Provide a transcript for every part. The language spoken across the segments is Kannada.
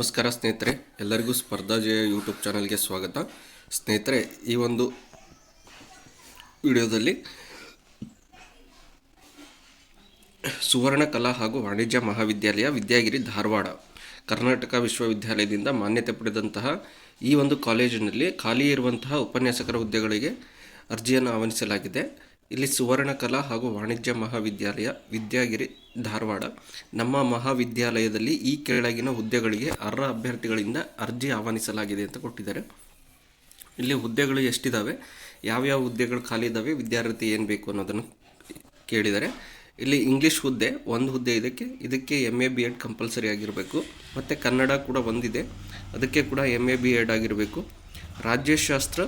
ನಮಸ್ಕಾರ ಸ್ನೇಹಿತರೆ, ಎಲ್ಲರಿಗೂ ಸ್ಪರ್ಧಾ ಜಯ ಯೂಟ್ಯೂಬ್ ಚಾನಲ್ಗೆ ಸ್ವಾಗತ. ಸ್ನೇಹಿತರೆ, ಈ ಒಂದು ವಿಡಿಯೋದಲ್ಲಿ ಸುವರ್ಣ ಕಲಾ ಹಾಗೂ ವಾಣಿಜ್ಯ ಮಹಾವಿದ್ಯಾಲಯ ವಿದ್ಯಾಗಿರಿ ಧಾರವಾಡ, ಕರ್ನಾಟಕ ವಿಶ್ವವಿದ್ಯಾಲಯದಿಂದ ಮಾನ್ಯತೆ ಪಡೆದಂತಹ ಈ ಒಂದು ಕಾಲೇಜಿನಲ್ಲಿ ಖಾಲಿ ಇರುವಂತಹ ಉಪನ್ಯಾಸಕರ ಹುದ್ದೆಗಳಿಗೆ ಅರ್ಜಿಯನ್ನು ಆಹ್ವಾನಿಸಲಾಗಿದೆ. ಇಲ್ಲಿ ಸುವರ್ಣ ಕಲಾ ಹಾಗೂ ವಾಣಿಜ್ಯ ಮಹಾವಿದ್ಯಾಲಯ, ವಿದ್ಯಾಗಿರಿ, ಧಾರವಾಡ. ನಮ್ಮ ಮಹಾವಿದ್ಯಾಲಯದಲ್ಲಿ ಈ ಕೆಳಗಿನ ಹುದ್ದೆಗಳಿಗೆ ಅರ್ಹ ಅಭ್ಯರ್ಥಿಗಳಿಂದ ಅರ್ಜಿ ಆಹ್ವಾನಿಸಲಾಗಿದೆ ಅಂತ ಕೊಟ್ಟಿದ್ದಾರೆ. ಇಲ್ಲಿ ಹುದ್ದೆಗಳು ಎಷ್ಟಿದ್ದಾವೆ ಯಾವ್ಯಾವ ಹುದ್ದೆಗಳು ಖಾಲಿ ಇದ್ದಾವೆ ವಿದ್ಯಾರ್ಥಿ ಏನು ಬೇಕು ಅನ್ನೋದನ್ನು ಕೇಳಿದ್ದಾರೆ. ಇಲ್ಲಿ ಇಂಗ್ಲೀಷ್ ಹುದ್ದೆ, ಒಂದು ಹುದ್ದೆ ಇದಕ್ಕೆ ಇದಕ್ಕೆ M A B Ed compulsory ಆಗಿರಬೇಕು. ಮತ್ತು ಕನ್ನಡ ಕೂಡ ಒಂದಿದೆ, ಅದಕ್ಕೆ ಕೂಡ ಎಂ ಎ ಬಿ ಎಡ್ ಆಗಿರಬೇಕು. ರಾಜ್ಯಶಾಸ್ತ್ರ,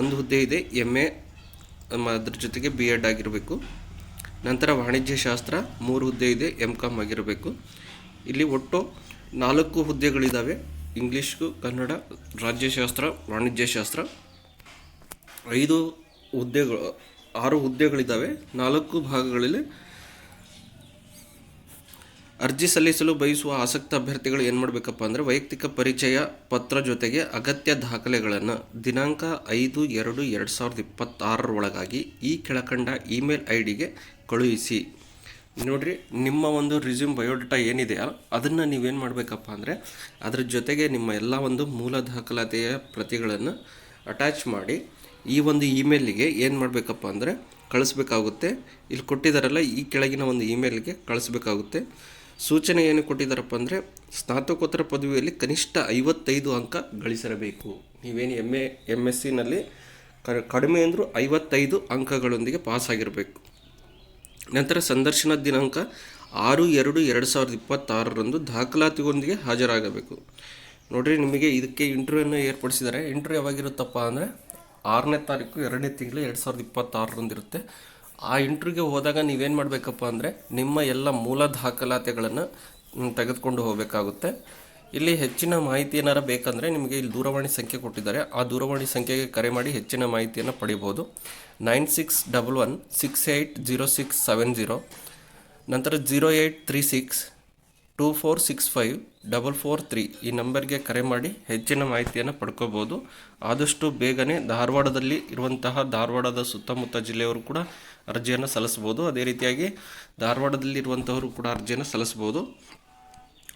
ಒಂದು ಹುದ್ದೆ ಇದೆ ಎಂ ಎ ಅದ್ರ ಜೊತೆಗೆ ಬಿ ಎಡ್ ಆಗಿರಬೇಕು. ನಂತರ ವಾಣಿಜ್ಯ ಶಾಸ್ತ್ರ, ಮೂರು ಹುದ್ದೆ ಇದೆ ಎಂ ಕಾಮ್ ಆಗಿರಬೇಕು. ಇಲ್ಲಿ ಒಟ್ಟು ನಾಲ್ಕು ಹುದ್ದೆಗಳಿದ್ದಾವೆ ಇಂಗ್ಲೀಷ್ಗು ಕನ್ನಡ, ರಾಜ್ಯಶಾಸ್ತ್ರ ವಾಣಿಜ್ಯಶಾಸ್ತ್ರ ಐದು ಹುದ್ದೆಗಳು, ಆರು ಹುದ್ದೆಗಳಿದ್ದಾವೆ ನಾಲ್ಕು ಭಾಗಗಳಲ್ಲಿ ಅರ್ಜಿ ಸಲ್ಲಿಸಲು ಬಯಸುವ ಆಸಕ್ತ ಅಭ್ಯರ್ಥಿಗಳು ಏನು ಮಾಡಬೇಕಪ್ಪ ಅಂದರೆ ವೈಯಕ್ತಿಕ ಪರಿಚಯ ಪತ್ರ ಜೊತೆಗೆ ಅಗತ್ಯ ದಾಖಲೆಗಳನ್ನು ದಿನಾಂಕ ಐದು ಎರಡು ಎರಡು ಸಾವಿರದ ಇಪ್ಪತ್ತಾರರ ಒಳಗಾಗಿ ಈ ಕೆಳಕಂಡ ಇಮೇಲ್ ಐ ಡಿಗೆ ಕಳುಹಿಸಿ. ನೋಡಿರಿ, ನಿಮ್ಮ ಒಂದು ರಿಸ್ಯೂಮ್ ಬಯೋಡಾಟಾ ಏನಿದೆಯಾ ಅದನ್ನು ನೀವೇನು ಮಾಡಬೇಕಪ್ಪ ಅಂದರೆ ಅದರ ಜೊತೆಗೆ ನಿಮ್ಮ ಎಲ್ಲ ಒಂದು ಮೂಲ ದಾಖಲಾತಿಯ ಪ್ರತಿಗಳನ್ನು ಅಟ್ಯಾಚ್ ಮಾಡಿ ಈ ಒಂದು ಇಮೇಲಿಗೆ ಏನು ಮಾಡಬೇಕಪ್ಪ ಅಂದರೆ ಕಳಿಸ್ಬೇಕಾಗುತ್ತೆ. ಇಲ್ಲಿ ಕೊಟ್ಟಿದ್ದಾರಲ್ಲ ಈ ಕೆಳಗಿನ ಒಂದು ಇಮೇಲ್ಗೆ ಕಳಿಸ್ಬೇಕಾಗುತ್ತೆ. ಸೂಚನೆ ಏನು ಕೊಟ್ಟಿದ್ದಾರಪ್ಪ ಅಂದರೆ, ಸ್ನಾತಕೋತ್ತರ ಪದವಿಯಲ್ಲಿ ಕನಿಷ್ಠ ಐವತ್ತೈದು ಅಂಕ ಗಳಿಸಿರಬೇಕು. ನೀವೇನು ಎಂ ಎ ಎಂ ಎಸ್ ಸಿನಲ್ಲಿ ಕಡಿಮೆ ಅಂದರೂ ಐವತ್ತೈದು ಅಂಕಗಳೊಂದಿಗೆ ಪಾಸ್ ಆಗಿರಬೇಕು. ನಂತರ ಸಂದರ್ಶನ ದಿನಾಂಕ ಆರು ಎರಡು ಎರಡು ಸಾವಿರದ ಇಪ್ಪತ್ತಾರರಂದು ದಾಖಲಾತಿಗೊಂದಿಗೆ ಹಾಜರಾಗಬೇಕು. ನೋಡಿರಿ, ನಿಮಗೆ ಇದಕ್ಕೆ ಇಂಟರ್ವ್ಯೂನ ಏರ್ಪಡಿಸಿದ್ದಾರೆ ಇಂಟರ್ವ್ಯೂ ಯಾವಾಗಿರುತ್ತಪ್ಪ ಅಂದರೆ, ಆರನೇ ತಾರೀಕು ಎರಡನೇ ತಿಂಗಳು ಎರಡು ಸಾವಿರದ ಇಪ್ಪತ್ತಾರರಂದು ಇರುತ್ತೆ ಆ ಇಂಟರ್ವ್ಯೂಗೆ ಹೋದಾಗ ನೀವೇನು ಮಾಡಬೇಕಪ್ಪ ಅಂದರೆ ನಿಮ್ಮ ಎಲ್ಲ ಮೂಲ ದಾಖಲಾತಿಗಳನ್ನು ತೆಗೆದುಕೊಂಡು ಹೋಗಬೇಕಾಗುತ್ತೆ. ಇಲ್ಲಿ ಹೆಚ್ಚಿನ ಮಾಹಿತಿ ಏನಾರ ಬೇಕಂದರೆ ನಿಮಗೆ ಇಲ್ಲಿ ದೂರವಾಣಿ ಸಂಖ್ಯೆ ಕೊಟ್ಟಿದ್ದಾರೆ. ಆ ದೂರವಾಣಿ ಸಂಖ್ಯೆಗೆ ಕರೆ ಮಾಡಿ ಹೆಚ್ಚಿನ ಮಾಹಿತಿಯನ್ನು ಪಡಿಬೋದು nine six double one, six eight zero six seven zero, ನಂತರ zero eight three six two four six five double four three ಈ ನಂಬರ್ಗೆ ಕರೆ ಮಾಡಿ ಹೆಚ್ಚಿನ ಮಾಹಿತಿಯನ್ನು ಪಡ್ಕೋಬೋದು. ಆದಷ್ಟು ಬೇಗನೆ ಧಾರವಾಡದಲ್ಲಿ ಇರುವಂತಹ ಧಾರವಾಡದ ಸುತ್ತಮುತ್ತ ಜಿಲ್ಲೆಯವರು ಕೂಡ ಅರ್ಜಿಯನ್ನು ಸಲ್ಲಿಸ್ಬೋದು ಅದೇ ರೀತಿಯಾಗಿ ಧಾರವಾಡದಲ್ಲಿ ಇರುವಂಥವರು ಕೂಡ ಅರ್ಜಿಯನ್ನು ಸಲ್ಲಿಸ್ಬೋದು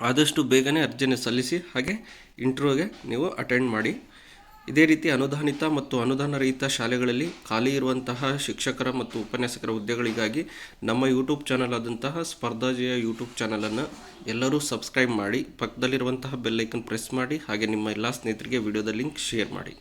ಆದಷ್ಟು ಬೇಗನೆ ಅರ್ಜಿಯನ್ನು ಸಲ್ಲಿಸಿ ಹಾಗೆ ಇಂಟರ್ವ್ಯೂಗೆ ನೀವು ಅಟೆಂಡ್ ಮಾಡಿ. ಇದೇ ರೀತಿ ಅನುದಾನಿತ ಮತ್ತು ಅನುದಾನ ರಹಿತ ಶಾಲೆಗಳಲ್ಲಿ ಖಾಲಿ ಇರುವಂತಹ ಶಿಕ್ಷಕರ ಮತ್ತು ಉಪನ್ಯಾಸಕರ ಹುದ್ದೆಗಳಿಗಾಗಿ ನಮ್ಮ ಯೂಟ್ಯೂಬ್ ಚಾನಲ್ ಆದಂತಹ ಸ್ಪರ್ಧಾಜಯ ಯೂಟ್ಯೂಬ್ ಚಾನಲನ್ನು ಎಲ್ಲರೂ ಸಬ್ಸ್ಕ್ರೈಬ್ ಮಾಡಿ, ಪಕ್ಕದಲ್ಲಿರುವಂತಹ ಬೆಲ್ಲೈಕನ್ ಪ್ರೆಸ್ ಮಾಡಿ, ಹಾಗೆ ನಿಮ್ಮ ಎಲ್ಲ ಸ್ನೇಹಿತರಿಗೆ ವಿಡಿಯೋದ ಲಿಂಕ್ ಶೇರ್ ಮಾಡಿ.